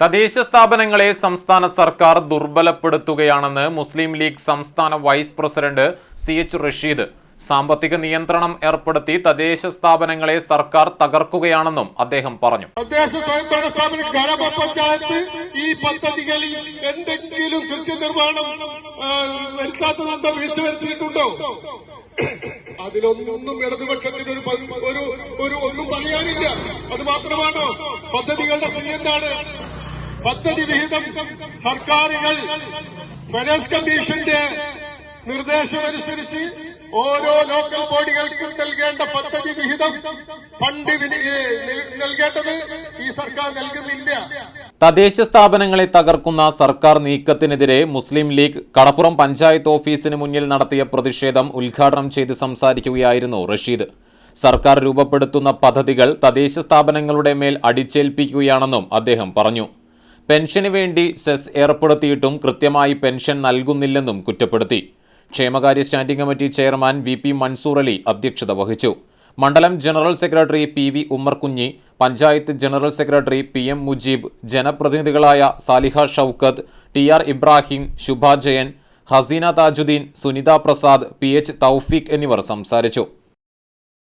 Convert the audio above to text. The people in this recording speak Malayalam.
തദ്ദേശ സ്ഥാപനങ്ങളെ സംസ്ഥാന സർക്കാർ ദുർബലപ്പെടുത്തുകയാണെന്ന് മുസ്ലിം ലീഗ് സംസ്ഥാന vice president C H Rasheed. സാമ്പത്തിക നിയന്ത്രണം ഏർപ്പെടുത്തി തദ്ദേശ സ്ഥാപനങ്ങളെ സർക്കാർ തകർക്കുകയാണെന്നും അദ്ദേഹം പറഞ്ഞു. തദ്ദേശ സ്വയംഭരണ ഗ്രാമപഞ്ചായത്ത് ഈ പദ്ധതികളിൽ എന്തെങ്കിലും കൃത്യനിർവഹണം ആ, വരുത്താത്തതുണ്ടോ വീഴ്ച വരുത്തിയിട്ടുണ്ടോ? അതിലൊന്നും ഇടതുപക്ഷത്തിന് ഒരു ഒരു ഒന്നും പറയാനില്ല അത് മാത്രമാണോ? പദ്ധതികളുടെ സ്ഥിതി എന്താണ്? പദ്ധതി വിഹിതം സർക്കാരുകൾ ഫൈനാൻസ് കമ്മീഷന്റെ നിർദ്ദേശമനുസരിച്ച് ഓരോ ലോക്കൽ ബോഡികൾക്കും നൽകേണ്ട പദ്ധതി വിഹിതം ഫണ്ട് നൽകേണ്ടത് ഈ സർക്കാർ നൽകുന്നില്ല. തദ്ദേശ സ്ഥാപനങ്ങളെ തകർക്കുന്ന സർക്കാർ നീക്കത്തിനെതിരെ മുസ്ലിം ലീഗ് കടപ്പുറം പഞ്ചായത്ത് ഓഫീസിന് മുന്നിൽ നടത്തിയ പ്രതിഷേധം ഉദ്ഘാടനം ചെയ്ത് സംസാരിക്കുകയായിരുന്നു റഷീദ്. സർക്കാർ രൂപപ്പെടുത്തുന്ന പദ്ധതികൾ തദ്ദേശ സ്ഥാപനങ്ങളുടെ മേൽ അടിച്ചേൽപ്പിക്കുകയാണെന്നും അദ്ദേഹം പറഞ്ഞു. പെൻഷന് വേണ്ടി സെസ് ഏർപ്പെടുത്തിയിട്ടും കൃത്യമായി പെൻഷൻ നൽകുന്നില്ലെന്നും കുറ്റപ്പെടുത്തി. ക്ഷേമകാര്യ standing committee chairman V P Mansoor Ali അധ്യക്ഷത വഹിച്ചു. മണ്ഡലം general secretary P V Ummerkunhi panchayat general secretary P M Mujeeb ജനപ്രതിനിധികളായ Saliha Shoukath T R Ibrahim Shubhajayan Haseena Thajudheen Sunitha Prasad P H Thoufeeq എന്നിവർ സംസാരിച്ചു.